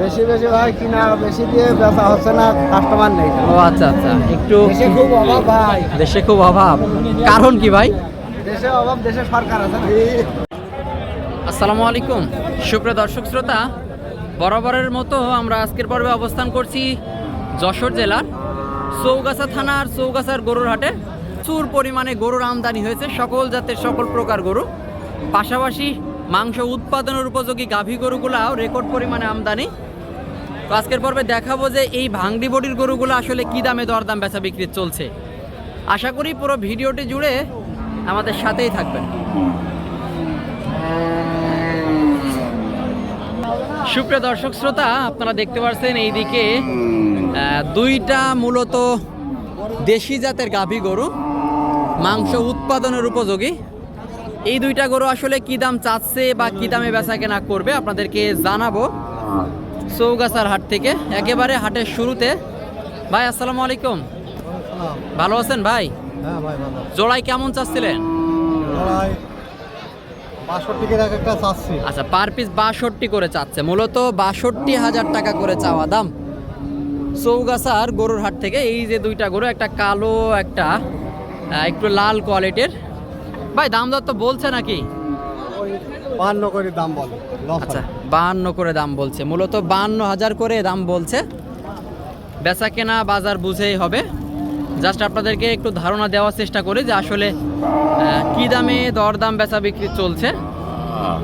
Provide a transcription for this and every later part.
বেশি বেশি ভাই কিনা বেশি দিয়ে বেচা হচ্ছে না কাস্টমার নেই। ও আচ্ছা আচ্ছা। একটু দেশে খুব অভাব ভাই। দেশে খুব অভাব। কারণ কি ভাই? দেশে অভাব দেশে সরকার আছে আসসালামু আলাইকুম। সুপ্রিয় দর্শক শ্রোতা বরাবরের মতো আমরা আজকের পর্বে অবস্থান করছি যশোর জেলার চৌগাছা থানার চৌগাছার গরুর হাটে। প্রচুর পরিমাণে গরুর আমদানি হয়েছে সকল জাতের সকল প্রকার গরু। পাশাপাশি মাংস উৎপাদনের উপযোগী গাভী গরুগুলাও রেকর্ড পরিমাণে আমদানি। তো আজকের পর্বে দেখাবো যে এই ভাংডি বডির গরুগুলো আসলে কি দামে দরদাম বেচা বিক্রি চলছে। আশা করি পুরো ভিডিওটি জুড়ে আমাদের সাথেই থাকবেন। সুপ্রিয় দর্শক শ্রোতা, আপনারা দেখতে পাচ্ছেন এইদিকে দুইটা মূলত দেশি জাতের গাভী গরু, মাংস উৎপাদনের উপযোগী। এই দুইটা গরু আসলে কি দাম চাচ্ছে বা কি দামে বেচা কেনা করবে আপনাদেরকে জানাব। চৌগাছার হাট থেকে একেবারে হাটের শুরুতে। ভাই আসসালামু আলাইকুম। ভালো আছেন ভাই? হ্যাঁ জোড়াই কেমন চাচ্ছিলেন? আচ্ছা পার পিস বাষট্টি করে চাচ্ছে। মূলত বাষট্টি হাজার টাকা করে চাওয়া দাম। চৌগাছার গরুর হাট থেকে এই যে দুইটা গরু একটা কালো একটা একটু লাল কোয়ালিটির। ভাই দাম দর তো বলছে নাকি? বান্ন করে দাম বলে আচ্ছা বাহান্ন করে দাম বলছে। মূলত বাহান্ন হাজার করে দাম বলছে। বেচা কেনা বাজার বুঝেই হবে। জাস্ট আপনাদেরকে একটু ধারণা দেওয়ার চেষ্টা করি যে আসলে কি দামে দরদাম বেচা বিক্রি চলছে।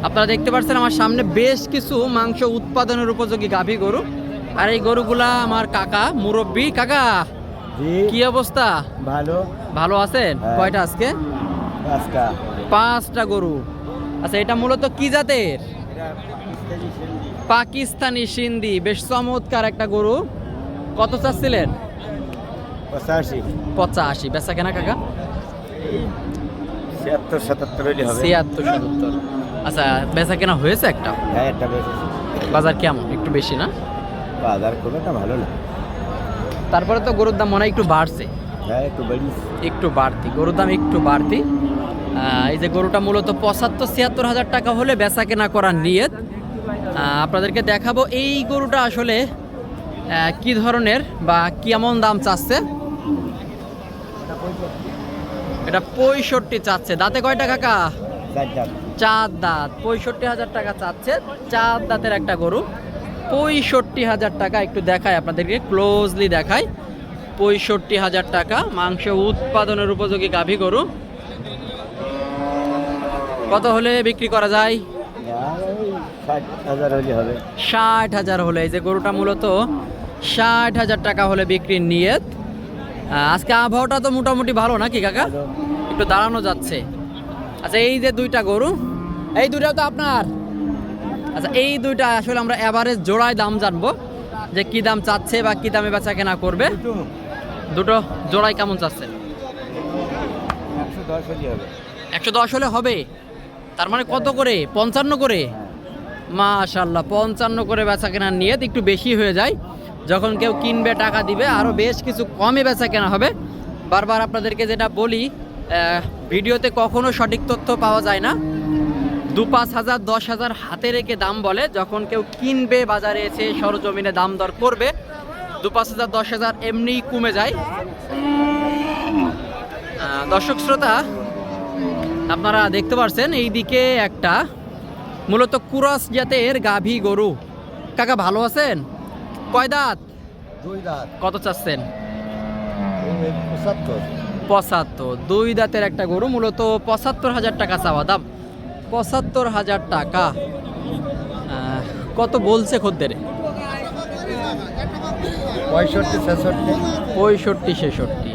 আপনারা দেখতে পাচ্ছেন আমার সামনে বেশ কিছু মাংস উৎপাদনের উপযোগী গাভী গরু। আর এই গরুগুলা আমার কাকা মুরব্বী। কাকা কি অবস্থা? ভালো। ভালো আছেন? হ্যাঁ। কয়টা আজকে? পাঁচটা গরু। আচ্ছা এটা মূলত কি জাতের? পাকিস্তানি সিন্ধি। বেশ চমৎকার একটা গরু। কত চাচ্ছিলেন? পঁচাশি। পঁচাশি। বেচা কেনা কাকা? ছিয়াত্তর সাতাত্তর ছিয়াত্তর সত্তর আচ্ছা বেচা কেনা হয়েছে একটা? হ্যাঁ একটা বাজার কেমন? একটু বেশি না? বাজার খুব একটা ভালো না। তারপরে তো গরুর দাম মনে হয় একটু বাড়ছে। হ্যাঁ একটু বেড়ি একটু বাড়তি। গরুর দাম একটু বাড়তি। এই যে গরুটা মূলত পঁচাত্তর ছিয়াত্তর হাজার টাকা হলে বেচা কেনা করার নিয়ত। আপনাদেরকে দেখাবো এই গরুটা আসলে কি ধরনের বা কেমন দাম চাচ্ছে। এটা পঁয়ষট্টি চাচ্ছে। দাঁতে কয়টা কাকা? চার দাঁত। পঁয়ষট্টি হাজার টাকা চাচ্ছে। চার দাঁতের একটা গরু। পঁয়ষট্টি হাজার টাকা একটু দেখায় আপনাদেরকে ক্লোজলি দেখায় পঁয়ষট্টি হাজার টাকা মাংস উৎপাদনের উপযোগী গাভী গরু। কত হলে বিক্রি করা যায়? ষাট হাজার হলে এই যে গরুটা মূলত ষাট হাজার টাকা হলে বিক্রির নিয়ত। আজকে আবহাওয়াটা তো মোটামুটি ভালো নাকি কাকা? একটু দাঁড়ানো যাচ্ছে। আচ্ছা এই যে দুইটা গরু এই দুইটাও তো আপনার? আচ্ছা এই দুইটা আসলে আমরা এভারেজ জোড়ায় দাম জানব যে কি দাম চাচ্ছে বা কি দামে বেচা কেনা করবে। দুটো। জোড়ায় কেমন চাচ্ছে? একশো দশ হলে হবে? তার মানে কত করে? পঞ্চান্ন করে? মাশাল্লাহ পঞ্চান্ন করে বেচা কেনার নিয়ত একটু বেশি হয়ে যায়। যখন কেউ কিনবে, টাকা দিবে আরও বেশ কিছু কমে বেচা কেনা হবে। বারবার আপনাদেরকে যেটা বলি ভিডিওতে কখনো সঠিক তথ্য পাওয়া যায় না। দু পাঁচ হাজার, দশ হাজার হাতে রেখে দাম বলে, যখন কেউ কিনবে, বাজারে এসে সরজমিনে দাম দর করবে, দু পাঁচ হাজার, দশ হাজার এমনিই কমে যায়। দর্শক শ্রোতা আপনারা দেখতে পাচ্ছেন এইদিকে একটা মূলত কুরস জাতের গাভী গরু। কাকা ভালো আছেন? কয় দাঁত? দুই দাঁত। কত চাচ্ছেন? পঁচাত্তর। পঁচাত্তর। দুই দাঁতের একটা গরু মূলত পঁচাত্তর হাজার টাকা চাওয়া দাম। পঁচাত্তর হাজার টাকা। কত বলছে খদ্দের? পঁয়ষট্টি ছেষট্টি। পঁয়ষট্টি ছেষট্টি।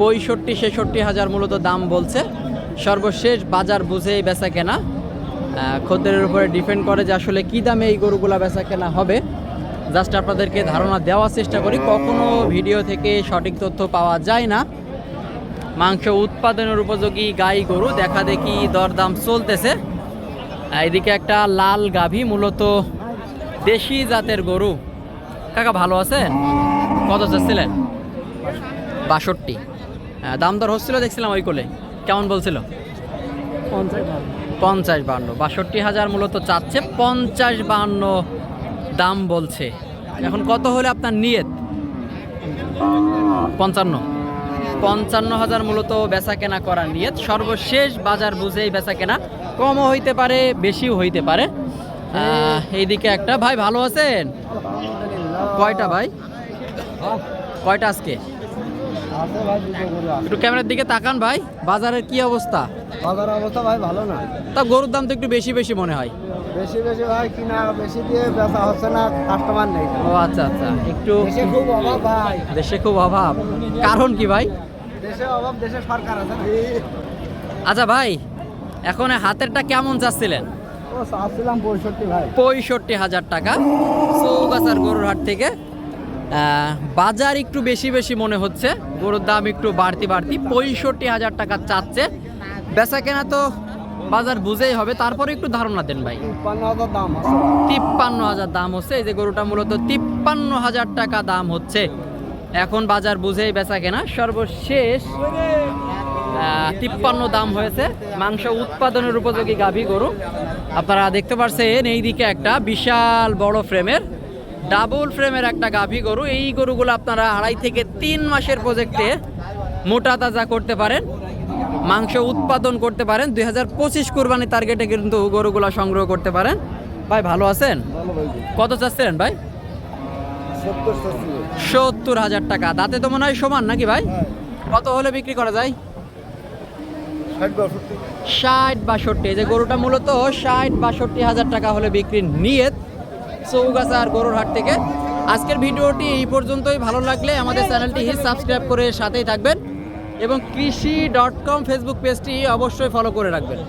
পঁয়ষট্টি ছেষট্টি হাজার মূলত দাম বলছে। সর্বশেষ বাজার বুঝে বেচা কেনা। খদ্দেরের উপরে ডিপেন্ড করে যে আসলে কী দামে এই গরুগুলা বেচা কেনা হবে। জাস্ট আপনাদেরকে ধারণা দেওয়ার চেষ্টা করি, কখনো ভিডিও থেকে সঠিক তথ্য পাওয়া যায় না। মাংস উৎপাদনের উপযোগী গাই গরু, দেখা দেখি দরদাম চলতেছে। এদিকে একটা লাল গাভী, মূলত দেশি জাতের গরু। কাকা, ভালো আছেন? কত চাচ্ছিলেন? বাষট্টি। দাম দর হচ্ছিল, দেখছিলাম ওই কোলে। কেমন বলছিল? পঞ্চাশ বান্ন। বাষট্টি হাজার মূলত চাচ্ছে, পঞ্চাশ বান্ন দাম বলছে। এখন কত হলে আপনার নিয়ত? পঞ্চান্ন। পঞ্চান্ন হাজার মূলত বেচা কেনা করার নিয়ত। সর্বশেষ বাজার বুঝেই বেচা কেনা কমও হইতে পারে, বেশিও হইতে পারে। এইদিকে একটা। ভাই, ভালো আছেন? কয়টা ভাই? কয়টা আজকে আছে ভাই দুটো গরু আছে একটু ক্যামেরার দিকে তাকান ভাই বাজারের কি অবস্থা? বাজার অবস্থা ভাই ভালো না। তা গরুর দাম তো একটু বেশি বেশি মনে হয়। বেশি বেশি ভাই কিনা বেশি দিয়ে বেচা হচ্ছে না কাস্টমার নেই। ও আচ্ছা আচ্ছা একটু দেশে খুব অভাব ভাই। দেশে খুব অভাব। কারণ কি ভাই? দেশে অভাব দেশে সরকার আছে আচ্ছা ভাই এখন হাতেরটা কেমন চাচ্ছিলেন? চাচ্ছিলাম পঁয়ষট্টি ভাই। পঁয়ষট্টি হাজার টাকা। চৌগাছার গরুর হাট থেকে বাজার একটু বেশি বেশি মনে হচ্ছে। গরুর দাম একটু বাড়তি বাড়তি। পঁয়ষট্টি হাজার টাকা চাচ্ছে। বেচা কেনা তো বাজার বুঝেই হবে। তারপরে একটু ধারণা দেন ভাই। তিপ্পান্ন হাজার দাম হচ্ছে। এই যে গরুটা মূলত তিপ্পান্ন হাজার টাকা দাম হচ্ছে। এখন বাজার বুঝেই বেচা কেনা। সর্বশেষ তিপ্পান্ন দাম হয়েছে। মাংস উৎপাদনের উপযোগী গাভী গরু। আপনারা দেখতে পাচ্ছেন এইদিকে একটা বিশাল বড় ফ্রেমের ডাবল ফ্রেমের একটা গাভী গরু। এই গরুগুলো আপনারা আড়াই থেকে তিন মাসের প্রজেক্টে মোটা তাজা করতে পারেন মাংস উৎপাদন করতে পারেন। দুই হাজার পঁচিশ কোরবানি টার্গেটে কিন্তু গরুগুলো সংগ্রহ করতে পারেন। ভাই ভালো আছেন? কত চাচ্ছিলেন ভাই? সত্তর হাজার টাকা। দাঁতে তো মনে হয় সমান নাকি ভাই? কত হলে বিক্রি করা যায়? ষাট বাষট্টি। এই যে গরুটা মূলত ষাট বাষট্টি হাজার টাকা হলে বিক্রির নিয়ত। চৌগাছা আর গরুর হাট থেকে। আজকের ভিডিওটি এই পর্যন্তই। ভালো লাগলে আমাদের চ্যানেলটি সাবস্ক্রাইব করে সাথেই থাকবেন এবং কৃষি ডট কম ফেসবুক পেজটি অবশ্যই ফলো করে রাখবেন।